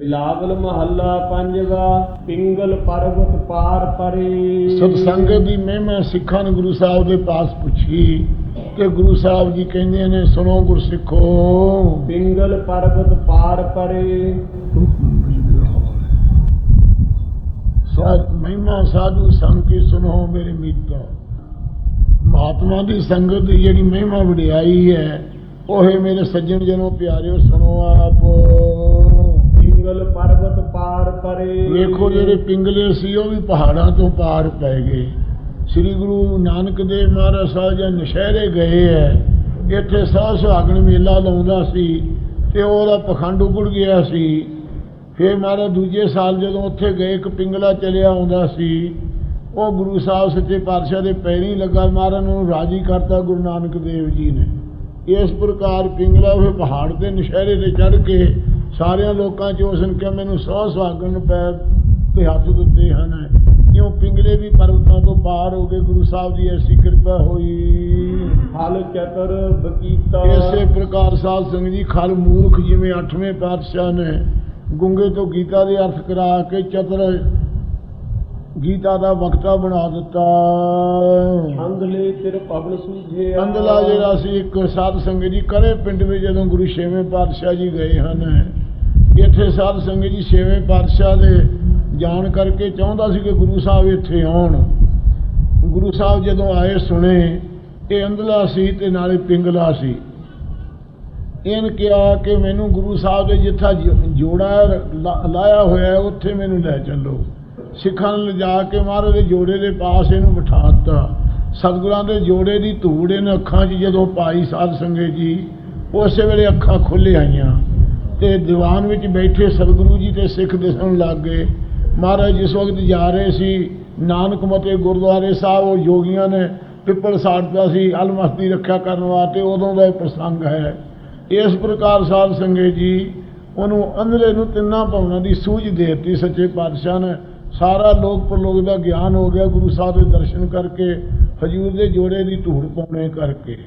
ਬਿਲਾਵਲ ਮਹੱਲਾ ਪੰਜਵਾ ਪਿੰਗਲ ਪਰਬਤ ਪਾਰ ਪਰੇ। ਸਤਸੰਗ ਦੀ ਮਹਿਮਾ ਸਿੱਖਾਂ ਨੇ ਗੁਰੂ ਸਾਹਿਬ ਦੇ ਪਾਸ ਪੁੱਛੀ ਕਿ ਗੁਰੂ ਸਾਹਿਬ ਜੀ ਕਹਿੰਦੇ ਨੇ ਸੁਣੋ ਗੁਰਸਿੱਖੋ। ਪਿੰਗਲ ਪਰਬਤ ਪਾਰ ਪਰੇ। ਸਾਧ ਮਹਿਮਾ ਸਾਧੂ ਸੰਗ ਕੀ ਸੁਣੋ ਮੇਰੇ ਮਿੱਤਰ ਮਹਾਤਮਾ ਦੀ ਸੰਗਤ ਦੀ ਜਿਹੜੀ ਮਹਿਮਾ ਵਡਿਆਈ ਹੈ ਉਹ ਹੈ ਮੇਰੇ ਸੱਜਣ ਜਨੋ ਪਿਆਰਿਓ ਸੁਣੋ ਆਪ। ਪਾਰ ਵੇਖੋ ਜਿਹੜੇ ਪਿੰਗਲੇ ਸੀ, ਉਹ ਵੀ ਪਹਾੜਾਂ ਤੋਂ ਪਾਰ ਪੈ ਗਏ। ਸ੍ਰੀ ਗੁਰੂ ਨਾਨਕ ਦੇਵ ਮਹਾਰਾਜ ਸਾਹਿਬ ਜੀ ਨਸ਼ਹਿਰੇ ਗਏ ਐ। ਇੱਥੇ ਸਾਹ ਸੁਹਾਗਣ ਮੇਲਾ ਲਾਉਂਦਾ ਸੀ ਤੇ ਉਹਦਾ ਪਖੰਡ ਉਗੜ ਗਿਆ ਸੀ। ਫਿਰ ਮਹਾਰਾਜ ਦੂਜੇ ਸਾਲ ਜਦੋਂ ਉੱਥੇ ਗਏ, ਇੱਕ ਪਿੰਗਲਾ ਚਲਿਆ ਆਉਂਦਾ ਸੀ। ਉਹ ਗੁਰੂ ਸਾਹਿਬ ਸੱਚੇ ਪਾਤਸ਼ਾਹ ਦੇ ਪੈਰੀਂ ਲੱਗਾ। ਮਹਾਰਾਜ ਨੂੰ ਰਾਜੀ ਕਰਤਾ ਗੁਰੂ ਨਾਨਕ ਦੇਵ ਜੀ ਨੇ। ਇਸ ਪ੍ਰਕਾਰ ਪਿੰਗਲਾ ਉਹ ਪਹਾੜ ਤੇ ਨਸ਼ਹਿਰੇ ਤੇ ਚੜ ਕੇ ਸਾਰਿਆਂ ਲੋਕਾਂ ਚ ਉਸ ਨੇ ਕਿਹਾ ਮੈਨੂੰ ਸੌ ਸੁਹਾਗਣ ਪੈਰ ਤੇ ਹੱਥ ਦਿੱਤੇ ਹਨ ਕਿਉਂ ਪਿੰਗਲੇ ਵੀ ਪਰਵਤਾਂ ਤੋਂ ਪਾਰ ਹੋ ਗਏ? ਗੁਰੂ ਸਾਹਿਬ ਦੀ ਐਸੀ ਕਿਰਪਾ ਹੋਈ। ਹਲ ਚਤਰ ਬਕੀਤਾ ਇਸੇ ਪ੍ਰਕਾਰ ਸਾਧ ਸੰਗਤ ਜੀ ਖਲ ਮੂਰਖ ਜਿਵੇਂ 8ਵੇਂ ਪਾਤਸ਼ਾਹ ਨੇ ਗੁੰਗੇ ਤੋਂ ਗੀਤਾ ਦੇ ਅਰਥ ਕਰਾ ਕੇ ਚਤਰ ਗੀਤਾ ਦਾ ਵਕਤਾ ਬਣਾ ਦਿੱਤਾ। ਅੰਧਲੇ ਤੇਰ ਪਵਨ ਸੂਝੇ ਅੰਦਲਾ ਜਿਹੜਾ ਸੀ ਇੱਕ ਸਾਧ ਸੰਗਤ ਜੀ ਕਰੇ ਪਿੰਡ ਵਿੱਚ ਜਦੋਂ ਗੁਰੂ ਛੇਵੇਂ ਪਾਤਸ਼ਾਹ ਜੀ ਗਏ ਹਨ। ਇੱਥੇ ਸਾਧ ਸੰਗਤ ਜੀ ਛੇਵੇਂ ਪਾਤਸ਼ਾਹ ਦੇ ਜਾਣ ਕਰਕੇ ਚਾਹੁੰਦਾ ਸੀ ਕਿ ਗੁਰੂ ਸਾਹਿਬ ਇੱਥੇ ਆਉਣ। ਗੁਰੂ ਸਾਹਿਬ ਜਦੋਂ ਆਏ ਸੁਣੇ, ਇਹ ਅੰਧਲਾ ਸੀ ਤੇ ਨਾਲੇ ਪਿੰਗਲਾ ਸੀ। ਇਹਨ ਕਿਹਾ ਕਿ ਮੈਨੂੰ ਗੁਰੂ ਸਾਹਿਬ ਦੇ ਜਿੱਥਾ ਜੋੜਾ ਲਾਇਆ ਹੋਇਆ ਉੱਥੇ ਮੈਨੂੰ ਲੈ ਚੱਲੋ। ਸਿੱਖਾਂ ਨੂੰ ਲਿਜਾ ਕੇ ਮਹਾਰਾਜ ਦੇ ਜੋੜੇ ਦੇ ਪਾਸ ਇਹਨੂੰ ਬਿਠਾ ਦਿੱਤਾ। ਸਤਿਗੁਰਾਂ ਦੇ ਜੋੜੇ ਦੀ ਧੂੜ ਇਹਨਾਂ ਅੱਖਾਂ 'ਚ ਜਦੋਂ ਪਾਈ ਸਾਧ ਸੰਗਤ ਜੀ, ਉਸੇ ਵੇਲੇ ਅੱਖਾਂ ਖੁੱਲ੍ਹ ਆਈਆਂ। ਤੇ ਦੀਵਾਨ ਵਿੱਚ ਬੈਠੇ ਸਤਿਗੁਰੂ ਜੀ ਤੇ ਸਿੱਖ ਦਿਸਣ ਲੱਗ ਗਏ। ਮਹਾਰਾਜ ਜਿਸ ਵਕਤ ਜਾ ਰਹੇ ਸੀ, ਨਾਨਕ ਮਤੇ ਗੁਰਦੁਆਰੇ ਸਾਹਿਬ, ਉਹ ਯੋਗੀਆਂ ਨੇ ਪਿੱਪਲ ਸਾੜਦਾ ਸੀ ਅਲਮਸ ਦੀ ਰੱਖਿਆ ਕਰਨ ਵਾਸਤੇ, ਉਦੋਂ ਦਾ ਇਹ ਪ੍ਰਸੰਗ ਹੈ। ਇਸ ਪ੍ਰਕਾਰ ਸਾਧ ਸੰਗੇ ਜੀ, ਉਹਨੂੰ ਅੰਦਰੇ ਨੂੰ ਤਿੰਨਾਂ ਭਵਨਾਂ ਦੀ ਸੂਝ ਦੇ ਦਿੱਤੀ, ਸੱਚੇ ਪਾਤਸ਼ਾਹ ਨੇ। ਸਾਰਾ ਲੋਕ ਪ੍ਰਲੋਕ ਦਾ ਗਿਆਨ ਹੋ ਗਿਆ ਗੁਰੂ ਸਾਹਿਬ ਦੇ ਦਰਸ਼ਨ ਕਰਕੇ, ਹਜੂਰ ਦੇ ਜੋੜੇ ਦੀ ਧੂੜ ਪਾਉਣੇ ਕਰਕੇ।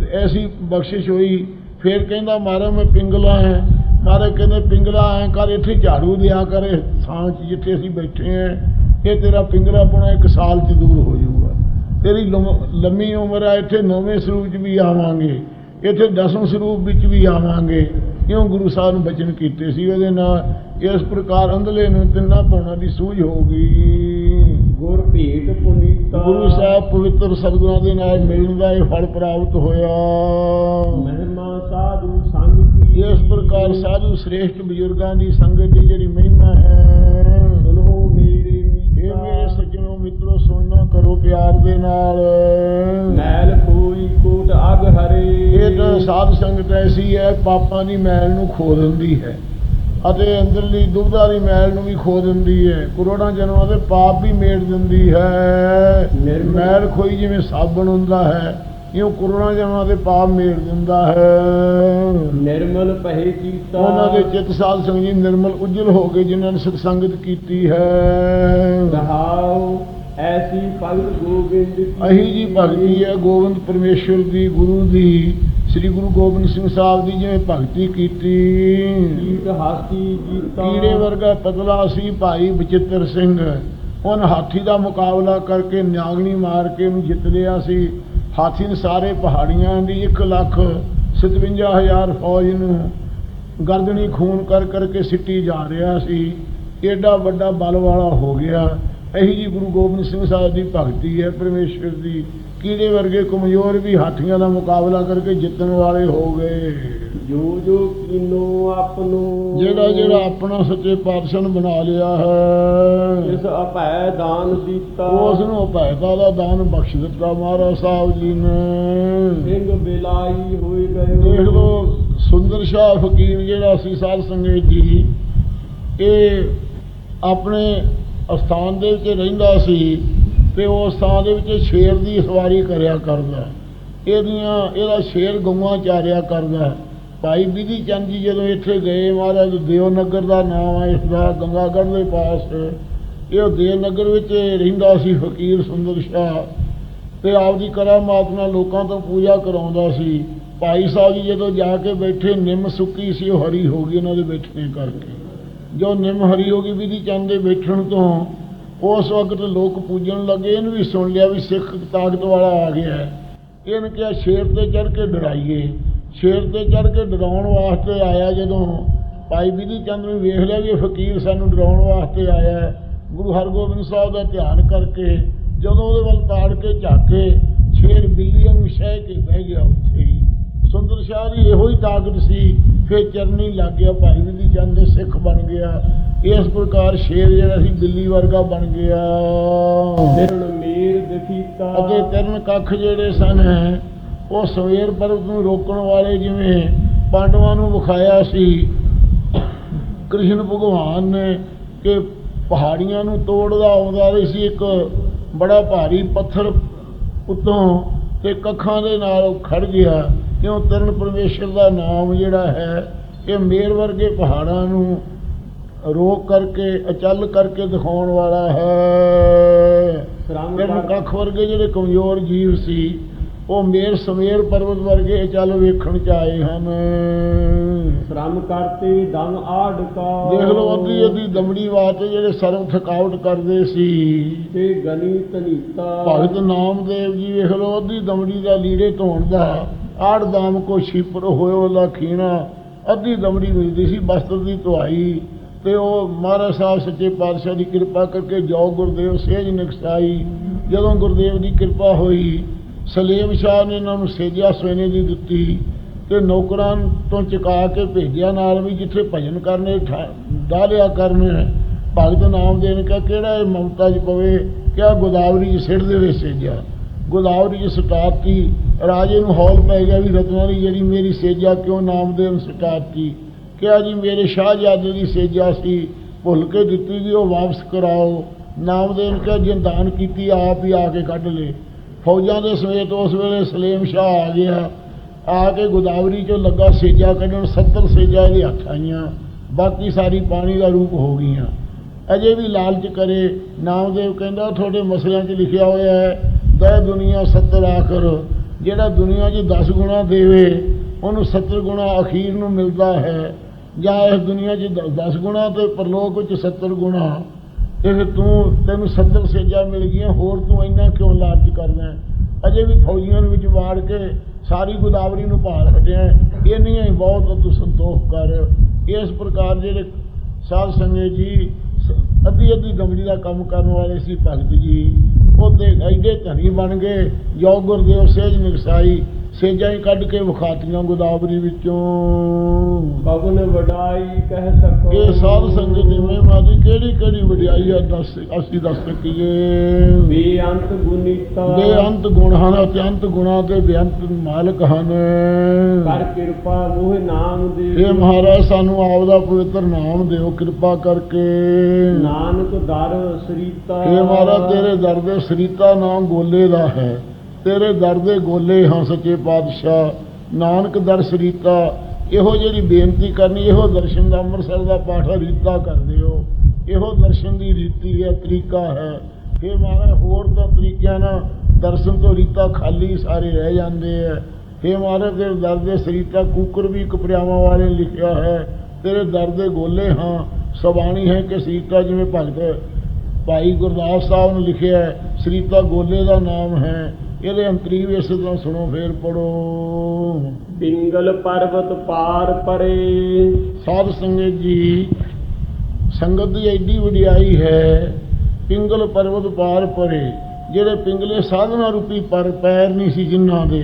ਤੇ ਐਸੀ ਬਖਸ਼ਿਸ਼ ਹੋਈ, ਫਿਰ ਕਹਿੰਦਾ ਮਾਰਾ ਮੈਂ ਪਿੰਗਲਾ ਹੈ। ਮਾਰੇ ਕਹਿੰਦੇ ਪਿੰਗਲਾ ਐ ਕਰ ਇੱਥੇ ਝਾੜੂ ਦਿਆ ਕਰ ਥਾਂ 'ਚ ਜਿੱਥੇ ਅਸੀਂ ਬੈਠੇ ਆ ਇਹ ਤੇਰਾ ਪਿੰਗਲਾ ਪੁਣਾ ਇੱਕ ਸਾਲ 'ਚ ਦੂਰ ਹੋ ਜਾਊਗਾ। ਤੇਰੀ ਲੰਮ- ਉਮਰ ਆ ਇੱਥੇ ਨੌਵੇਂ ਸਰੂਪ 'ਚ ਵੀ ਆਵਾਂਗੇ ਇੱਥੇ ਦਸਵੇਂ ਸਰੂਪ ਵਿੱਚ ਵੀ ਆਵਾਂਗੇ। ਕਿਉਂ ਗੁਰੂ ਸਾਹਿਬ ਨੂੰ ਬਚਨ ਕੀਤੇ ਸੀ ਉਹਦੇ ਨਾਲ? ਇਸ ਪ੍ਰਕਾਰ ਅੰਧਲੇ ਨੂੰ ਤਿੰਨਾਂ ਪਾਉਣਾ ਦੀ ਸੂਝ ਹੋ ਗਈ। ਗੁਰ ਭੇਟ ਪੁਨੀਤਾ। ਗੁਰੂ ਸਾਹਿਬ ਪਵਿੱਤਰ ਸਤਿਗੁਰਾਂ ਦੇ ਨਾਲ ਮਿਲਣ ਦਾ ਇਹ ਫਲ ਪ੍ਰਾਪਤ ਹੋਇਆ। ਕੀ ਇਸ ਪ੍ਰਕਾਰ ਸਾਧੂ ਸ੍ਰੇਸ਼ਟ ਬਜ਼ੁਰਗਾਂ ਦੀ ਸੰਗਤ ਦੀ ਜਿਹੜੀ ਮਹਿਮਾ ਹੈ ਸੁਨੋ ਮੇਰੇ ਇਹ ਮੇਰੇ ਸੱਜਣੋ ਮਿੱਤਰੋ ਸੁਣਨਾ ਕਰੋ ਪਿਆਰ ਦੇ ਨਾਲ। ਮੈਲ ਕੋਈ ਕੋਟ ਅਗ ਹਰੇ। ਇਹ ਤਾਂ ਸਾਧ ਸੰਗਤ ਐਸੀ ਹੈ ਪਾਪਾਂ ਦੀ ਮੈਲ ਨੂੰ ਖੋ ਦਿੰਦੀ ਹੈ ਅਤੇ ਅੰਦਰਲੀ ਦੁਬਦਾ ਦੀ ਮੈਲ ਨੂੰ ਵੀ ਖੋ ਦਿੰਦੀ ਹੈ। ਕਰੋੜਾਂ ਜਨਮਾਂ ਦੇ ਪਾਪ ਵੀ ਮੇੜ ਦਿੰਦੀ ਹੈ। ਮੈਲ ਖੋਈ ਜਿਵੇਂ ਸਾਬਣ ਹੁੰਦਾ ਹੈ। ਇਉਂ ਕਰੋੜਾਂ ਜਨਮਾਂ ਦੇ ਪਾਪ ਮੇੜ ਦਿੰਦਾ ਹੈ? ਨਿਰਮਲ ਪਹਿ ਕੀਤਾ। ਉਹਨਾਂ ਦੇ ਚਿੱਤ ਸਾਧ ਸੰਗ ਜੀ ਨਿਰਮਲ ਉਜਲ ਹੋ ਗਏ ਜਿਨ੍ਹਾਂ ਨੇ ਸਤਸੰਗਤ ਕੀਤੀ ਹੈ। ਕਹਾਉ ਐਸੀ ਭਗਤ ਗੋਬਿੰਦ ਅਹੀ ਜੀ ਭਗਤੀ ਹੈ ਗੋਬਿੰਦ ਪਰਮੇਸ਼ਵਰ ਦੀ ਗੁਰੂ ਦੀ ਸ੍ਰੀ ਗੁਰੂ ਗੋਬਿੰਦ ਸਿੰਘ ਸਾਹਿਬ ਦੀ ਜਿਵੇਂ ਭਗਤੀ ਕੀਤੀ। ਜੀਤ ਹਾਸੀ ਜੀਤਾ ਕੀੜੇ ਵਰਗਾ ਪਤਲਾ ਸੀ ਭਾਈ ਬਚਿੱਤਰ ਸਿੰਘ। ਉਹਨ ਹਾਥੀ ਦਾ ਮੁਕਾਬਲਾ ਕਰਕੇ ਨਿਆਗਣੀ ਮਾਰ ਕੇ ਉਹਨੂੰ ਜਿੱਤ ਲਿਆ ਸੀ। ਹਾਥੀ ਨੇ ਸਾਰੇ ਪਹਾੜੀਆਂ ਦੀ 1 ਲੱਖ 57000 ਫੌਜ ਨੂੰ ਗਰਦਨੀ ਖੂਨ ਕਰ ਕਰਕੇ ਸਿੱਟੀ ਜਾ ਰਿਹਾ ਸੀ। ਏਡਾ ਵੱਡਾ ਬਲ ਵਾਲਾ ਹੋ ਗਿਆ। ਇਹੀ ਜੀ ਗੁਰੂ ਗੋਬਿੰਦ ਸਿੰਘ ਸਾਹਿਬ ਦੀ ਭਗਤੀ ਹੈ। ਪਰਮੇਸ਼ਵਰ ਦੀ ਕੀੜੇ ਵਰਗੇ ਕਮਜ਼ੋਰ ਵੀ ਹਾਥੀਆਂ ਦਾ ਮੁਕਾਬਲਾ ਕਰਕੇ ਜਿੱਤਣ ਵਾਲੇ ਹੋ ਗਏ। ਜੋ ਜੋ ਕੀਨੋ ਆਪਨੋ। ਜਿਹੜਾ ਜਿਹੜਾ ਆਪਣਾ ਸੱਚੇ ਪਾਤਸ਼ਾਹ ਨੂੰ ਬਣਾ ਲਿਆ ਹੈ। ਇਸ ਅਭੈ ਦਾਨ ਦਿੱਤਾ। ਉਸ ਨੂੰ ਭੈਤਾ ਦਾ ਦਾਨ ਬਖਸ਼ ਦਿੱਤਾ ਮਹਾਰਾਜ ਸਾਹਿਬ ਜੀ ਨੇ। ਸਿੰਘ ਬਿਲਾਈ ਹੋਈ ਗਏ। ਦੇਖ ਲਓ ਸੁੰਦਰ ਸ਼ਾਹ ਫਕੀਰ ਜਿਹੜਾ ਸੀ ਸਾਧ ਸੰਗਤ ਜੀ ਇਹ ਆਪਣੇ ਅਸਥਾਨ ਦੇ ਵਿੱਚ ਰਹਿੰਦਾ ਸੀ ਤੇ ਉਹ ਸਥਾਨ ਦੇ ਵਿੱਚ ਸ਼ੇਰ ਦੀ ਸਵਾਰੀ ਕਰਿਆ ਕਰਦਾ। ਇਹਦੀਆਂ ਇਹਦਾ ਸ਼ੇਰ ਗਊਆਂ ਚਾਰਿਆ ਕਰਦਾ। ਭਾਈ ਬਿਧੀ ਚੰਦ ਜੀ ਜਦੋਂ ਇੱਥੇ ਗਏ ਮਹਾਰਾਜ, ਦੇਵਨਗਰ ਦਾ ਨਾਮ ਹੈ ਇਸ ਦਾ ਗੰਗਾਗੜ੍ਹ ਦੇ ਪਾਸ। ਇਹ ਉਹ ਦੇਵਨਗਰ ਵਿੱਚ ਰਹਿੰਦਾ ਸੀ ਫਕੀਰ ਸੁੰਦਰ ਸ਼ਾਹ ਤੇ ਆਪਦੀ ਕਰਾਮਾਤ ਨਾਲ ਲੋਕਾਂ ਤੋਂ ਪੂਜਾ ਕਰਾਉਂਦਾ ਸੀ। ਭਾਈ ਸਾਹਿਬ ਜੀ ਜਦੋਂ ਜਾ ਕੇ ਬੈਠੇ, ਨਿੰਮ ਸੁੱਕੀ ਸੀ, ਉਹ ਹਰੀ ਹੋ ਗਈ ਉਹਨਾਂ ਦੇ ਬੈਠਣੇ ਕਰਕੇ। ਜੋ ਨਿੰਮ ਹਰੀ ਹੋ ਗਈ ਵਿਧੀ ਚੰਦ ਦੇ ਬੈਠਣ ਤੋਂ, ਉਸ ਵਕਤ ਲੋਕ ਪੂਜਣ ਲੱਗੇ, ਇਹਨੂੰ ਵੀ ਸੁਣ ਲਿਆ ਵੀ ਸਿੱਖ ਤਾਕਤ ਵਾਲਾ ਆ ਗਿਆ। ਹੈ ਕਿਹਾ, ਸ਼ੇਰ ਤੇ ਚੜ ਕੇ ਡਰਾਈਏ। ਸ਼ੇਰ ਤੇ ਚੜ ਕੇ ਡਰਾਉਣ ਵਾਸਤੇ ਆਇਆ ਜਦੋਂ ਭਾਈ ਵਿਧੀ ਚੰਦ ਨੇ ਵੇਖ ਲਿਆ ਵੀ ਇਹ ਫਕੀਰ ਸਾਨੂੰ ਡਰਾਉਣ ਵਾਸਤੇ ਆਇਆ ਹੈ। ਗੁਰੂ ਹਰਗੋਬਿੰਦ ਸਾਹਿਬ ਦਾ ਧਿਆਨ ਕਰਕੇ ਜਦੋਂ ਉਹਦੇ ਵੱਲ ਤਾੜ ਕੇ ਝਾਕੇ ਸ਼ੇਰ ਬਿੱਲੀ ਨੂੰ ਸ਼ਹਿ ਕੇ ਬਹਿ ਗਿਆ ਉੱਥੇ ਹੀ। ਸੁੰਦਰ ਸ਼ਾਹ ਦੀ ਇਹੋ ਹੀ ਤਾਕਤ ਸੀ ਫਿਰ ਚਰਨੀ ਲੱਗ ਗਿਆ ਭਾਈ ਵਿਧੀ ਚੰਦ ਦੇ ਸਿੱਖ ਬਣ ਗਿਆ। ਇਸ ਪ੍ਰਕਾਰ ਸ਼ੇਰ ਜਿਹੜਾ ਸੀ ਬਿੱਲੀ ਵਰਗਾ ਬਣ ਗਿਆ। ਮੀਰ ਅਤੇ ਤਿੰਨ ਕੱਖ ਜਿਹੜੇ ਸਨ ਉਹ ਸਵੇਰ ਪਰਵਤ ਨੂੰ ਰੋਕਣ ਵਾਲੇ ਜਿਵੇਂ ਪਾਂਡਵਾਂ ਨੂੰ ਵਿਖਾਇਆ ਸੀ ਕ੍ਰਿਸ਼ਨ ਭਗਵਾਨ ਨੇ ਕਿ ਪਹਾੜੀਆਂ ਨੂੰ ਤੋੜਦਾ ਆਉਂਦਾ ਰਹੀ ਸੀ ਇੱਕ ਬੜਾ ਭਾਰੀ ਪੱਥਰ ਉੱਤੋਂ ਤੇ ਕੱਖਾਂ ਦੇ ਨਾਲ ਉਹ ਖੜ ਗਿਆ ਕਿਉਂ ਤਰਨ ਪਰਮੇਸ਼ਰ ਦਾ ਨਾਮ ਜਿਹੜਾ ਹੈ ਇਹ ਮੇਰ ਵਰਗੇ ਪਹਾੜਾਂ ਨੂੰ ਰੋਕ ਕਰਕੇ ਅਚਲ ਕਰਕੇ ਦਿਖਾਉਣ ਵਾਲਾ ਹੈ। ਫਿਰ ਕੱਖ ਵਰਗੇ ਜਿਹੜੇ ਕਮਜ਼ੋਰ ਜੀਵ ਸੀ ਉਹ ਮੇਰ ਸਮੇਰ ਪਰਬਤ ਵਰਗੇ ਚੱਲ ਵੇਖਣ ਚ ਆਏ ਹਨ। ਸ਼ਰਮ ਕਰਤੇ ਦਮ ਆੜਕਾ ਦੇਖ ਲਓ ਅੱਧੀ ਅੱਧੀ ਦਮੜੀ ਬਾਤ ਜਿਹੜੇ ਸਰਵ ਥਕਾਵਟ ਕਰਦੇ ਸੀ। ਤੇ ਗਨੀ ਤਨੀਤਾ ਭਗਤ ਨਾਮਦੇਵ ਜੀ ਵੇਖ ਲਓ ਅੱਧੀ ਦਮੜੀ ਦਾ ਲੀੜੇ ਧੋਣ ਦਾ ਆੜ ਦਾਮ ਕੋ ਛਿਪਰ ਹੋਇਓ ਲਖੀਣਾ ਅੱਧੀ ਦਮੜੀ ਮਿਲਦੀ ਸੀ ਬਸਤਰ ਦੀ ਧੁਆਈ। ਤੇ ਉਹ ਮਹਾਰਾਜ ਸਾਹਿਬ ਸੱਚੇ ਪਾਤਸ਼ਾਹ ਦੀ ਕਿਰਪਾ ਕਰਕੇ ਜੋ ਗੁਰਦੇਵ ਸੇਜ ਨਿਕਸਾਈ। ਜਦੋਂ ਗੁਰਦੇਵ ਦੀ ਕਿਰਪਾ ਹੋਈ ਸਲੀਮ ਸ਼ਾਹ ਨੇ ਇਹਨਾਂ ਨੂੰ ਸੇਜਾ ਸਵੇਨੇ ਦੀ ਦਿੱਤੀ ਤੇ ਨੌਕਰਾਂ ਤੋਂ ਚੁਕਾ ਕੇ ਭੇਜਿਆ ਨਾਲ ਵੀ, ਜਿੱਥੇ ਭਜਨ ਕਰਨੇ, ਠਾ- ਡਾਲਿਆ ਕਰਨੇ ਭਗਤ ਨਾਮ ਦੇਣ ਕਾ ਕਿਹੜਾ ਇਹ ਮਮਤਾ ਚ ਪਵੇ ਕਿਆ ਗੋਦਾਵਰੀ ਚ ਸਿੱਟ ਦੇਵੇ ਸੇਜਿਆ। ਗੋਦਾਵਰੀ ਚ ਸਟਾਤੀ ਰਾਜੇ ਨੂੰ ਹੌਲ ਪੈ ਗਿਆ ਵੀ ਰਤਨਾਂ ਦੀ ਜਿਹੜੀ ਮੇਰੀ ਸੇਜਾ ਕਿਉਂ ਨਾਮ ਦੇਣ ਸਟਾਤੀ ਕਿਹਾ ਜੀ ਮੇਰੇ ਸ਼ਾਹਜਾਦੇ ਦੀ ਸੇਜਾ ਸੀ, ਭੁੱਲ ਕੇ ਦਿੱਤੀ ਜੀ ਉਹ ਵਾਪਸ ਕਰਾਓ। ਨਾਮ ਦੇਣ ਕਿਹਾ ਜੇ ਦਾਨ ਕੀਤੀ, ਆਪ ਹੀ ਆ ਕੇ ਕੱਢ ਲੇ ਫੌਜਾਂ ਦੇ ਸਮੇਤ ਉਸ ਵੇਲੇ ਸਲੀਮ ਸ਼ਾਹ ਆ ਗਿਆ। ਆ ਕੇ ਗੋਦਾਵਰੀ ਚੋਂ ਲੱਗਾ ਸੇਜਾ ਕੱਢਣ 70 ਸੇਜਾ ਇਹਦੇ ਹੱਥ ਆਈਆਂ। ਬਾਕੀ ਸਾਰੀ ਪਾਣੀ ਦਾ ਰੂਪ ਹੋ ਗਈਆਂ। ਅਜੇ ਵੀ ਲਾਲਚ ਕਰੇ। ਨਾਮਦੇਵ ਕਹਿੰਦਾ, ਤੁਹਾਡੇ ਮਸਲਿਆਂ 'ਚ ਲਿਖਿਆ ਹੋਇਆ ਹੈ ਦੈ ਦੁਨੀਆ 70 ਆਖਰ। ਜਿਹੜਾ ਦੁਨੀਆ 'ਚ 10 ਗੁਣਾ ਦੇਵੇ, ਉਹਨੂੰ 70 ਗੁਣਾ ਅਖੀਰ ਨੂੰ ਮਿਲਦਾ ਹੈ। ਜਾਂ ਇਸ ਦੁਨੀਆ 'ਚ 10 ਗੁਣਾ ਤੇ ਪਰਲੋਕ ਵਿੱਚ 70 ਗੁਣਾ। ਇਹ ਤੂੰ ਤੈਨੂੰ 70 ਸੇਜਾ ਮਿਲ ਗਈਆਂ, ਹੋਰ ਤੂੰ ਇੰਨਾ ਕਿਉਂ ਲਾਲਚ ਕਰਦਾ? ਅਜੇ ਵੀ ਫੌਜੀਆਂ ਨੂੰ ਵਿੱਚ ਵਾੜ ਕੇ ਸਾਰੀ ਗੋਦਾਵਰੀ ਨੂੰ ਭਾਲ ਹਟਿਆ ਇੰਨੀਆਂ ਹੀ ਬਹੁਤ ਤੂੰ ਸੰਤੋਖ ਕਰ। ਇਸ ਪ੍ਰਕਾਰ ਜਿਹੜੇ ਸਾਧ ਸੰਗਤ ਜੀ, ਸ- ਅੱਧੀ ਅੱਧੀ ਗਮੜੀ ਦਾ ਕੰਮ ਕਰਨ ਵਾਲੇ ਸੀ ਭਗਤ ਜੀ ਉਹ ਤੇ ਐਡੇ ਧਨੀ ਬਣ ਗਏ। ਜੋ ਗੁਰਦੇਵ ਸੇਜ ਨਿਕਸਾਈ ਸੇਜਾਂ ਹੀ ਕੱਢ ਕੇ ਵਿਖਾਤੀਆਂ ਗੋਦਾਵਰੀ ਵਿੱਚੋਂ। ਪਵਨ ਵਡਾਈ ਕਹਿ ਸਕੋ। ਇਹ ਸਾਧ ਸੰਗਤ ਦੀ ਮਹਿਮਾ ਦੀ ਕਿਹੜੀ ਕਿਹੜੀ ਵਡਿਆਈ ਆ ਦੱਸ ਅਸੀਂ ਦੱਸ ਸਕੀਏ। ਬੇਅੰਤ ਗੁਨੀਤਾ ਬੇਅੰਤ ਗੁਣ ਹਨ ਅਤਿਅੰਤ ਗੁਣਾ ਦੇ ਬੇਅੰਤ ਮਾਲਕ ਹਨ। ਕਰ ਕਿਰਪਾ ਮੋਹ ਨਾਮ ਦੇ। ਇਹ ਮਹਾਰਾਜ ਸਾਨੂੰ ਆਪ ਦਾ ਪਵਿੱਤਰ ਨਾਮ ਦਿਓ ਕਿਰਪਾ ਕਰਕੇ। ਨਾਨਕ ਦਰ ਸਰੀਤਾ। ਇਹ ਮਹਾਰਾਜ ਤੇਰੇ ਦਰ ਦੇ ਸਰੀਤਾ ਨਾਮ ਗੋਲੇ ਦਾ ਹੈ। ਤੇਰੇ ਦਰ ਦੇ ਗੋਲੇ ਹਾਂ ਸੱਚੇ ਪਾਤਸ਼ਾਹ। ਨਾਨਕ ਦਰ ਸਰੀਤਾ ਇਹੋ ਜਿਹੜੀ ਬੇਨਤੀ ਕਰਨੀ ਇਹੋ ਦਰਸ਼ਨ ਦਾ ਅੰਮ੍ਰਿਤਸਰ ਦਾ ਪਾਠ ਆ, ਰੀਤਾ ਕਰ ਦਿਓ ਇਹੋ ਦਰਸ਼ਨ ਦੀ ਰੀਤੀ ਹੈ ਤਰੀਕਾ ਹੈ। ਇਹ ਮਹਾਰਾਜ ਹੋਰ ਤਾਂ ਤਰੀਕਿਆਂ ਨਾਲ ਦਰਸ਼ਨ ਤੋਂ ਰੀਤਾ ਖਾਲੀ ਸਾਰੇ ਰਹਿ ਜਾਂਦੇ ਹੈ ਇਹ ਮਹਾਰਾਜ ਦੇ ਦਰ ਦੇ ਸਰੀਤਾ ਕੂਕਰ ਵੀ ਕਪਰਿਆਵਾਂ ਵਾਲੇ ਲਿਖਿਆ ਹੈ। ਤੇਰੇ ਦਰ ਦੇ ਗੋਲੇ ਹਾਂ ਸਬਾਣੀ ਹੈ ਕਿ ਸਰੀਤਾ ਜਿਵੇਂ ਭਗਤ ਭਾਈ ਗੁਰਦਾਸ ਸਾਹਿਬ ਨੇ ਲਿਖਿਆ ਸਰੀਤਾ ਗੋਲੇ ਦਾ ਨਾਮ ਹੈ। ਇਹਦੇ ਅੰਤਰੀਵ ਇਸ ਤਰ੍ਹਾਂ ਸੁਣੋ ਫੇਰ ਪੜੋ ਪਿੰਗਲ ਪਰਬਤ ਪਾਰ ਪਰੇ। ਸਾਧ ਸੰਗਤ ਜੀ ਸੰਗਤ ਦੀ ਐਡੀ ਵਡਿਆਈ ਹੈ ਪਿੰਗਲ ਪਰਬਤ ਪਾਰ ਪਰੇ ਜਿਹੜੇ ਪਿੰਗਲੇ ਸਾਧਨਾ ਰੂਪੀ ਪਰ ਪੈਰ ਨਹੀਂ ਸੀ ਜਿਨ੍ਹਾਂ ਦੇ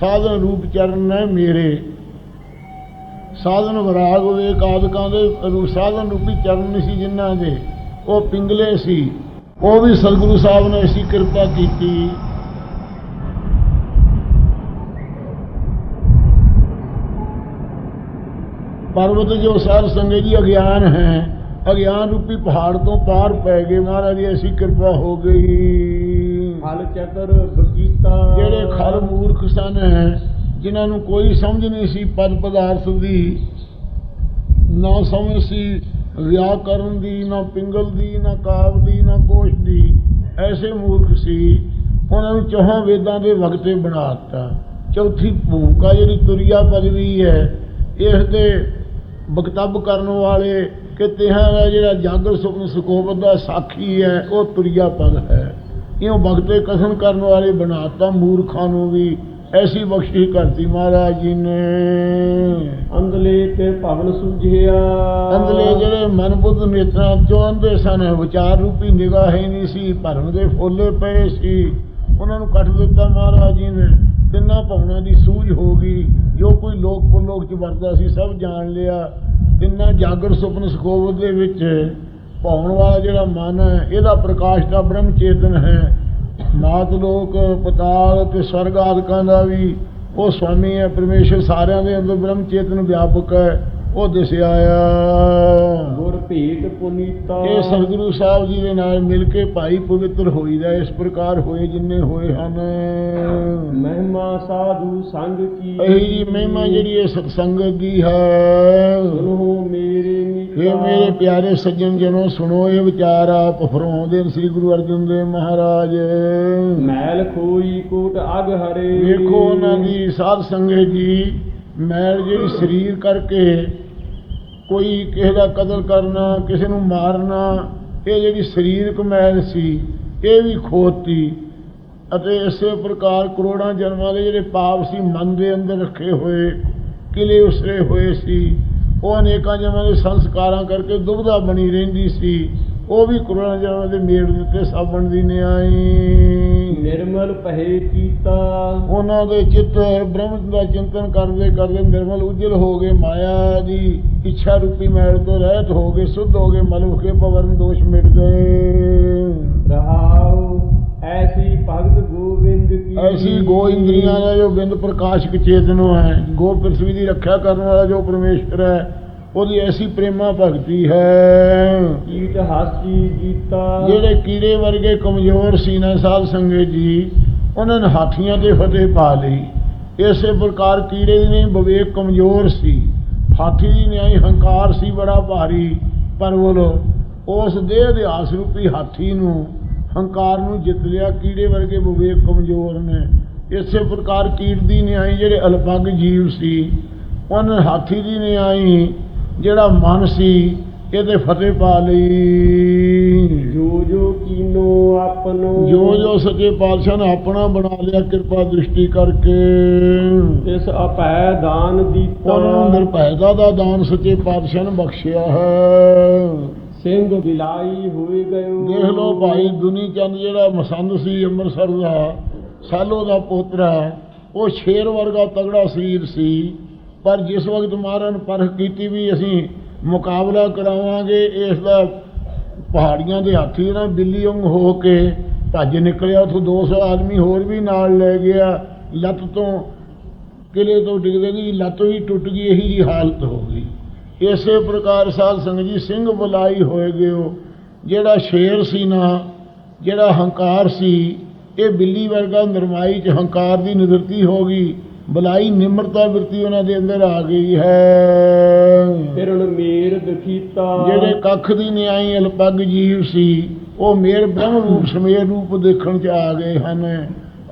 ਸਾਧਨ ਰੂਪ ਚਰਨ ਨੇ ਮੇਰੇ। ਸਾਧਨ ਵਿਰਾਗ ਵਿਵੇਕ ਆਦਿਕਾਂ ਦੇ ਰੂ ਸਾਧਨ ਰੂਪੀ ਚਰਨ ਨਹੀਂ ਸੀ ਜਿਨ੍ਹਾਂ ਦੇ ਉਹ ਪਿੰਗਲੇ ਸੀ। ਉਹ ਵੀ ਸਤਿਗੁਰੂ ਸਾਹਿਬ ਨੇ ਐਸੀ ਕਿਰਪਾ ਕੀਤੀ। ਪਰਬਤ ਜੋ ਸਾਧ ਸੰਗਤ ਜੀ ਅਗਿਆਨ ਹੈ ਅਗਿਆਨ ਰੂਪੀ ਪਹਾੜ ਤੋਂ ਪਾਰ ਪੈ ਗਏ ਮਹਾਰਾਜ ਦੀ ਐਸੀ ਕਿਰਪਾ ਹੋ ਗਈ। ਫਲ ਚਤਰ ਬਕੀਤਾ ਜਿਹੜੇ ਖਲ ਮੂਰਖ ਸਨ ਜਿਨ੍ਹਾਂ ਨੂੰ ਕੋਈ ਸਮਝ ਨਹੀਂ ਸੀ ਪਦ ਪਦਾਰਥ ਦੀ ਨਾ ਸਮਝ ਸੀ ਵਿਆਕਰਨ ਦੀ ਨਾ ਪਿੰਗਲ ਦੀ ਨਾ ਕਾਵ ਦੀ ਨਾ ਕੋਸ਼ ਦੀ ਐਸੇ ਮੂਰਖ ਸੀ। ਉਹਨਾਂ ਨੂੰ ਚੌਹਾਂ ਵੇਦਾਂ ਦੇ ਵਕਤੇ ਬਣਾ ਦਿੱਤਾ। ਚੌਥੀ ਭੂਮਿਕਾ ਜਿਹੜੀ ਤੁਰਿਆ ਪਦਵੀ ਹੈ ਇਸ ਦੇ ਬਕਤਬ ਕਰਨ ਵਾਲੇ ਕਿ ਤਿਹਾਂ ਦਾ ਜਿਹੜਾ ਜਾਗਰ ਸੁਪਨ ਸੁਕੋਬਤ ਦਾ ਸਾਖੀ ਹੈ ਉਹ ਤੁਰਿਆ ਪਦ ਹੈ। ਇਉਂ ਭਗਤੇ ਕਥਨ ਕਰਨ ਵਾਲੇ ਬਣਾਤਾ ਮੂਰਖਾਂ ਨੂੰ ਵੀ। ਐਸੀ ਬਖਸ਼ਿਸ਼ ਕਰਤੀ ਮਹਾਰਾਜ ਜੀ ਨੇ। ਅੰਦਲੇ ਤੇ ਭਵਨ ਸੁਝਿਆ। ਅੰਦਲੇ ਜਿਹੜੇ ਮਨ ਬੁੱਧ ਨੇਤਰਾਂ ਚੋਂ ਅੰਧੇ ਸਨ ਵਿਚਾਰ ਰੂਪੀ ਨਿਗਾਹ ਹੀ ਨਹੀਂ ਸੀ ਭਰਮ ਦੇ ਫੁੱਲੇ ਪਏ ਸੀ। ਉਹਨਾਂ ਨੂੰ ਕੱਟ ਦਿੱਤਾ ਮਹਾਰਾਜ ਜੀ ਨੇ। ਤਿੰਨਾਂ ਭਵਨਾਂ ਦੀ ਸੂਝ ਹੋ ਗਈ, ਜੋ ਕੋਈ ਲੋਕ ਪਰਲੋਕ ਚ ਵਰਦਾ ਸੀ, ਸਭ ਜਾਣ ਲਿਆ। ਤਿੰਨਾਂ ਜਾਗਰ ਸੁਪਨ ਸੁਖੋਵਤ ਦੇ ਵਿੱਚ ਪਾਉਣ ਵਾਲਾ ਜਿਹੜਾ ਮਨ ਹੈ, ਇਹਦਾ ਪ੍ਰਕਾਸ਼ ਦਾ ਬ੍ਰਹਮ ਚੇਤਨ ਹੈ। ਮਾਤ ਲੋਕ, ਪਤਾਲ ਤੇ ਸਵਰਗ ਆਦਿਕਾਂ ਦਾ ਵੀ, ਉਹ ਸਵਾਮੀ ਹੈ, ਪਰਮੇਸ਼ਰ ਸਾਰਿਆਂ ਦੇ ਅੰਦਰ ਬ੍ਰਹਮ ਚੇਤਨ ਵਿਆਪਕ ਹੈ। ਉਹ ਦਿਸਿਆ ਗੁਰ ਭੇਟ ਪੁਨੀਤਾ। ਇਹ ਸਤਿਗੁਰੂ ਸਾਹਿਬ ਜੀ ਦੇ ਨਾਲ ਮਿਲ ਕੇ ਭਾਈ ਪਵਿੱਤਰ ਹੋਈਦਾ ਇਸ ਪ੍ਰਕਾਰ ਹੋਏ ਜਿੰਨੇ ਹੋਏ ਹਨ। ਮਹਿਮਾ ਸਾਧੂ ਸੰਗ ਕੀ ਇਹੀ ਜੀ ਮਹਿਮਾ ਜਿਹੜੀ ਇਹ ਸਤਸੰਗਤ ਦੀ ਹੈ। ਸੁਨੋ ਮੇਰੇ ਇਹ ਮੇਰੇ ਪਿਆਰੇ ਸੱਜਣ ਜਨੋ ਸੁਣੋ ਇਹ ਵਿਚਾਰ ਆਪ ਫਰਮਾਉਂਦੇ ਨੇ ਸ੍ਰੀ ਗੁਰੂ ਅਰਜਨ ਦੇਵ ਮਹਾਰਾਜ। ਮੈਲ ਖੋਈ ਕੋਟ ਅਗ ਹਰੇ। ਵੇਖੋ ਉਹਨਾਂ ਦੀ ਸਾਧ ਸੰਗਤ ਜੀ ਮੈਲ ਜਿਹੜੀ ਸਰੀਰ ਕਰਕੇ ਕੋਈ ਕਿਸੇ ਦਾ ਕਤਲ ਕਰਨਾ, ਕਿਸੇ ਨੂੰ ਮਾਰਨਾ, ਇਹ ਜਿਹੜੀ ਸਰੀਰਕ ਮੈਲ ਸੀ, ਇਹ ਵੀ ਖੋਤੀ ਅਤੇ ਇਸੇ ਪ੍ਰਕਾਰ ਕਰੋੜਾਂ ਜਨਮਾਂ ਦੇ ਜਿਹੜੇ ਪਾਪ ਸੀ, ਮਨ ਦੇ ਅੰਦਰ ਰੱਖੇ ਹੋਏ, ਕਿਲੇ ਉਸਰੇ ਹੋਏ ਸੀ। ਉਹ ਅਨੇਕਾਂ ਜਨਮਾਂ ਦੇ ਸੰਸਕਾਰਾਂ ਕਰਕੇ ਦੁਬਦਾ ਬਣੀ ਰਹਿੰਦੀ ਸੀ। ਉਹ ਵੀ ਕਰੋੜਾਂ ਜਨਮਾਂ ਦੇ ਮੇੜ ਦਿੱਤੇ ਸਾਬਣ ਦੀ ਨਿਆਈ। ਨਿਰਮਲ ਪਹਿ ਕੀਤਾ। ਉਹਨਾਂ ਦੇ ਚਿੱਤ ਬ੍ਰਹਮ ਦਾ ਚਿੰਤਨ ਕਰਦੇ ਕਰਦੇ ਨਿਰਮਲ ਉਜਲ ਹੋ ਗਏ ਮਾਇਆ ਦੀ। ਇੱਛਾ ਰੂਪੀ ਮੈਲ ਤੋਂ ਰਹਿਤ ਹੋ ਗਏ ਸੁੱਧ ਹੋ ਗਏ ਮਲ ਮੁਖੇ ਪਵਰਨ ਦੋਸ਼ ਮਿਟ ਗਏ। ਰਹਾਉ ਐਸੀ ਭਗਤ ਗੋਬਿੰਦ ਕੀ ਐਸੀ ਗੋ ਇੰਦਰੀਆਂ ਦਾ ਜੋ ਬਿੰਦ ਪ੍ਰਕਾਸ਼ਕ ਚੇਤਨੋ ਹੈ ਗੋ ਪ੍ਰਥਵੀ ਦੀ ਰੱਖਿਆ ਕਰਨ ਵਾਲਾ ਜੋ ਪਰਮੇਸ਼ਰ ਹੈ ਉਹਦੀ ਐਸੀ ਪ੍ਰੇਮਾ ਭਗਤੀ ਹੈ। ਕੀਟ ਹਾਸੀ ਜੀਤਾ। ਜਿਹੜੇ ਕੀੜੇ ਵਰਗੇ ਕਮਜ਼ੋਰ ਸੀ ਨਾ ਸਾਧ ਸੰਗਤ ਜੀ ਉਹਨਾਂ ਨੇ ਹਾਥੀਆਂ ਤੇ ਫਤਿਹ ਪਾ ਲਈ। ਇਸੇ ਪ੍ਰਕਾਰ ਕੀੜੇ ਦੀ ਨਹੀਂ ਵਿਵੇਕ ਕਮਜ਼ੋਰ ਸੀ। ਹਾਥੀ ਦੀ ਨਿਆਈ ਹੰਕਾਰ ਸੀ ਬੜਾ ਭਾਰੀ। ਪਰ ਉਹ ਉਸ ਦੇਹ ਦੇ ਆਸ ਰੂਪੀ ਹਾਥੀ ਨੂੰ ਹੰਕਾਰ ਨੂੰ ਜਿੱਤ ਲਿਆ ਕੀੜੇ ਵਰਗੇ ਵਿਵੇਕ ਕਮਜ਼ੋਰ ਨੇ। ਇਸੇ ਪ੍ਰਕਾਰ ਕੀਟ ਦੀ ਨਿਆਈ ਜਿਹੜੇ ਅਲਪੱਗ ਜੀਵ ਸੀ ਉਹਨਾਂ ਹਾਥੀ ਦੀ ਨਿਆਈ ਜਿਹੜਾ ਮਨ ਸੀ ਇਹਦੇ ਫਤਿਹ ਪਾ ਲਈ। ਜੋ ਜੋ ਕੀਨੋ ਆਪਨੋ। ਜੋ ਜੋ ਸੱਚੇ ਪਾਤਸ਼ਾਹ ਨੇ ਆਪਣਾ ਬਣਾ ਲਿਆ ਕਿਰਪਾ ਦ੍ਰਿਸ਼ਟੀ ਕਰਕੇ। ਇਸ ਅਪੈ ਦਾਨ ਦੀਤਾ। ਉਹਨਾਂ ਨਿਰਭੈਤਾ ਦਾ ਦਾਨ ਸੱਚੇ ਪਾਤਸ਼ਾਹ ਨੇ ਬਖਸ਼ਿਆ ਹੈ। ਸਿੰਘ ਬਿਲਾਈ ਹੋਏ ਗਇਓ ਦੇਖ ਲਓ ਭਾਈ ਦੁਨੀ ਚੰਦ ਜਿਹੜਾ ਮਸੰਦ ਸੀ ਅੰਮ੍ਰਿਤਸਰ ਦਾ ਸਾਲੋ ਦਾ ਪੋਤਰਾ ਉਹ ਸ਼ੇਰ ਵਰਗਾ ਤਗੜਾ ਸਰੀਰ ਸੀ। ਪਰ ਜਿਸ ਵਕਤ ਮਹਾਰਾਜ ਨੇ ਪਰਖ ਕੀਤੀ ਵੀ ਅਸੀਂ ਮੁਕਾਬਲਾ ਕਰਾਵਾਂਗੇ, ਇਸ ਦਾ ਪਹਾੜੀਆਂ ਦੇ ਹਾਥੀ ਨਾਲ ਬਿੱਲੀ ਵਾਂਗ ਹੋ ਕੇ ਭੱਜ ਨਿਕਲਿਆ, ਉਥੋਂ 200 ਆਦਮੀ ਹੋਰ ਵੀ ਨਾਲ ਲੈ ਗਿਆ। ਲੱਤ ਤੋਂ ਕਿਲੇ ਤੋਂ ਡਿੱਗਦੇ ਦੀ ਲੱਤ ਵੀ ਟੁੱਟ ਗਈ, ਇਹੀ ਜੀ ਹਾਲਤ ਹੋ ਗਈ। ਇਸੇ ਪ੍ਰਕਾਰ ਸਾਧ ਸੰਗਤ ਜੀ, ਸਿੰਘ ਬੁਲਾਈ ਹੋਏ ਗਿਓ ਜਿਹੜਾ ਸ਼ੇਰ ਸੀ ਨਾ, ਜਿਹੜਾ ਹੰਕਾਰ ਸੀ, ਇਹ ਬਿੱਲੀ ਵਰਗਾ ਨਰਮਾਈ ਚ ਹੰਕਾਰ ਦੀ ਨਿਵਰਤੀ ਹੋ ਗਈ। ਬੁਲਾਈ ਨਿਮਰਤਾ ਬਿਰਤੀ ਉਹਨਾਂ ਦੇ ਅੰਦਰ ਆ ਗਈ ਹੈ। ਫਿਰ ਉਹਨ ਮੇਰ ਦਖੀਤਾ ਜਿਹੜੇ ਕੱਖ ਦੀ ਨਿਆਈ ਅਲਪੱਗ ਜੀਵ ਸੀ ਉਹ ਮੇਰ ਬ੍ਰਹਮ ਰੂਪ ਸਮੇਰ ਰੂਪ ਦੇਖਣ ਚ ਆ ਗਏ ਹਨ।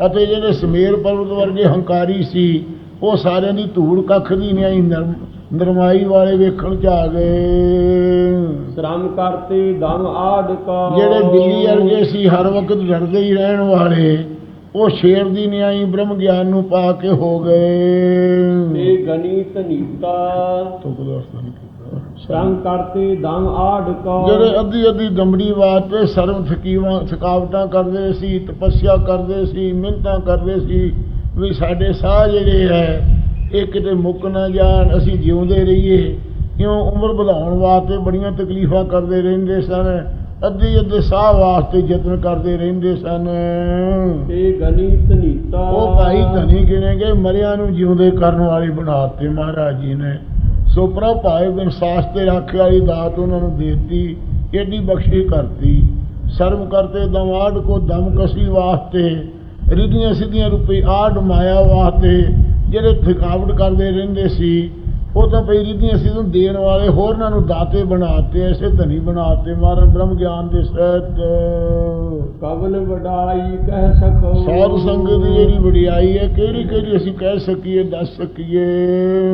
ਅਤੇ ਜਿਹੜੇ ਸਮੇਰ ਪਰਬਤ ਵਰਗੇ ਹੰਕਾਰੀ ਸੀ ਉਹ ਸਾਰਿਆਂ ਦੀ ਧੂੜ ਕੱਖ ਦੀ ਨਿਆਈ ਨਰਮ- ਨਰਮਾਈ ਵਾਲੇ ਵੇਖਣ ਚ ਆ ਗਏ। ਸ਼ਰਮ ਕਰਤੇ ਦਮ ਆਡਕਾ ਜਿਹੜੇ ਬਿੱਲੀ ਵਰਗੇ ਸੀ ਹਰ ਵਕਤ ਡਰਦੇ ਹੀ ਰਹਿਣ ਵਾਲੇ ਉਹ ਸ਼ੇਰ ਦੀ ਨਿਆਈ ਬ੍ਰਹਮ ਗਿਆਨ ਨੂੰ ਪਾ ਕੇ ਹੋ ਤੇ ਗਏ ਗਣਿਤ ਨੀਤਾ। ਸ਼ਰਮ ਕਰਤੇ ਦਮ ਆਡਕਾ ਜਿਹੜੇ ਅੱਧੀ ਅੱਧੀ ਦਮੜੀ ਵਾਸਤੇ ਸਰਮ ਥਕੀਵਾਂ ਥਕਾਵਟਾਂ ਕਰਦੇ ਸੀ ਤਪੱਸਿਆ ਕਰਦੇ ਸੀ ਮਿਹਨਤਾਂ ਕਰਦੇ ਸੀ ਵੀ ਸਾਡੇ ਸਾਹ ਜਿਹੜੇ ਹੈ ਇਹ ਕਿਤੇ ਮੁੱਕ ਨਾ ਜਾਣ ਅਸੀਂ ਜਿਉਂਦੇ ਰਹੀਏ। ਕਿਉਂ ਉਮਰ ਵਧਾਉਣ ਵਾਸਤੇ ਬੜੀਆਂ ਤਕਲੀਫਾਂ ਕਰਦੇ ਰਹਿੰਦੇ ਸਨ। ਅੱਧੀ ਅੱਧੇ ਸਾਹ ਵਾਸਤੇ ਯਤਨ ਕਰਦੇ ਰਹਿੰਦੇ ਸਨ। ਤੇ ਗਣਿਤ ਨੀਤਾ ਉਹ ਭਾਈ ਧਨੀ ਗਿਣੇ ਗਏ ਮਰਿਆਂ ਨੂੰ ਜਿਉਂਦੇ ਕਰਨ ਵਾਲੇ ਬਣਾਤੇ ਮਹਾਰਾਜ ਜੀ ਨੇ। ਸੋ ਪ੍ਰਭ ਭਾਏ ਬਿਨ ਸਾਸ ਤੇ ਰੱਖ ਵਾਲੀ ਦਾਤ ਉਹਨਾਂ ਨੂੰ ਦੇਤੀ ਏਡੀ ਬਖਸ਼ੀ ਕਰਤੀ। ਸਰਮ ਕਰਤੇ ਦਮਾੜ ਕੋ ਦਮ ਕਸੀ ਵਾਸਤੇ ਰਿਧੀਆਂ ਸਿੱਧੀਆਂ ਰੁਪਏ ਆੜ ਮਾਇਆ ਵਾਸਤੇ ਜਿਹੜੇ ਥਕਾਵਟ ਕਰਦੇ ਰਹਿੰਦੇ ਸੀ ਉਹ ਤਾਂ ਪਈ ਰੀਤੀ ਅਸੀਂ ਨੂੰ ਦੇਣ ਵਾਲੇ ਹੋਰਨਾਂ ਨੂੰ ਦਾਤੇ ਬਣਾਤੇ ਐਸੇ ਧਨੀ ਬਣਾਤੇ ਮਾਰਨ ਬ੍ਰਹਮ ਗਿਆਨ ਦੇ ਸਹਿਤ। ਕਵਨ ਵਡਾਈ ਕਹਿ ਸਕੋ। ਸਾਧ ਸੰਗਤ ਦੀ ਜਿਹੜੀ ਵਡਿਆਈ ਹੈ ਕਿਹੜੀ ਕਿਹੜੀ ਅਸੀਂ ਕਹਿ ਸਕੀਏ ਦੱਸ ਸਕੀਏ?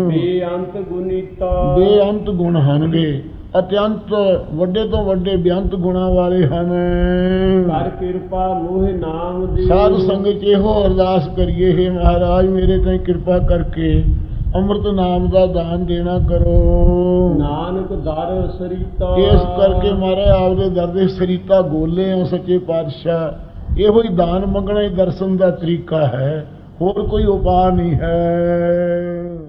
ਬੇਅੰਤ ਗੁਨੀਤਾ ਬੇਅੰਤ ਗੁਣ ਹਨਗੇ ਅਤਿਅੰਤ ਵੱਡੇ ਤੋਂ ਵੱਡੇ ਬੇਅੰਤ ਗੁਣਾਂ ਵਾਲੇ ਹਨ। ਕਰ ਕਿਰਪਾ ਮੋਹ ਨਾਮ ਦੀ। ਸਾਧ ਸੰਗਤ ਇਹੋ ਅਰਦਾਸ ਕਰੀਏ ਹੈ ਮਹਾਰਾਜ ਮੇਰੇ ਤੇ ਕਿਰਪਾ ਕਰਕੇ ਅੰਮ੍ਰਿਤ ਨਾਮ ਦਾ ਦਾਨ ਦੇਣਾ ਕਰੋ। ਨਾਨਕ ਦਰ ਸਰੀਤਾ। ਇਸ ਕਰਕੇ ਮਹਾਰਾਜ ਆਪਦੇ ਦਰ ਦੇ ਸਰੀਤਾ ਗੋਲੇ ਆ ਸੱਚੇ ਪਾਤਸ਼ਾਹ। ਇਹੋ ਹੀ ਦਾਨ ਮੰਗਣਾ ਹੀ ਦਰਸ਼ਨ ਦਾ ਤਰੀਕਾ ਹੈ। ਹੋਰ ਕੋਈ ਉਪਾਅ ਨਹੀਂ ਹੈ।